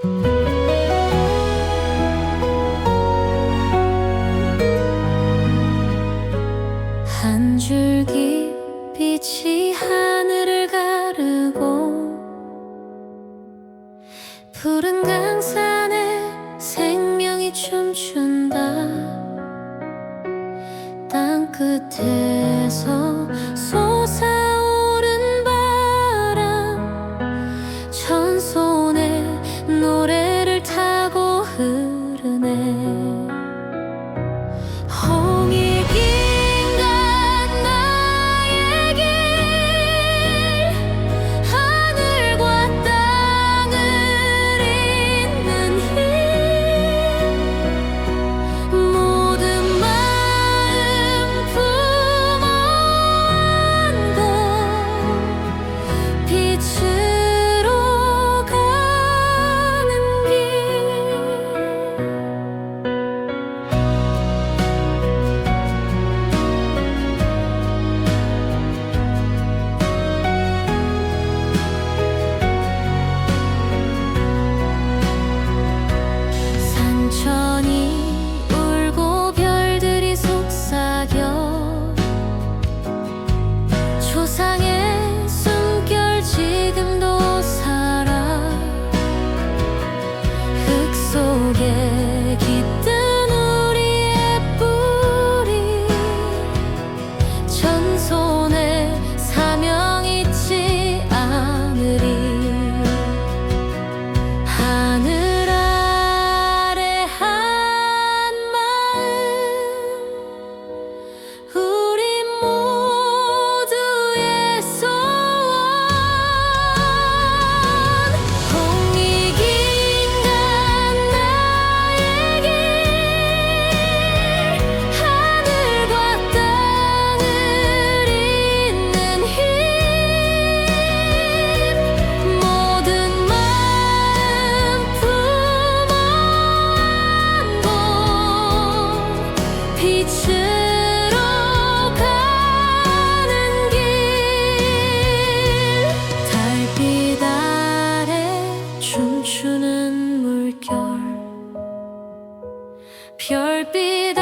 한 줄기 빛이 하늘을 가르고 푸른 강산에 생명이 춤춘다. 땅 끝에서 춤추는 물결. 별빛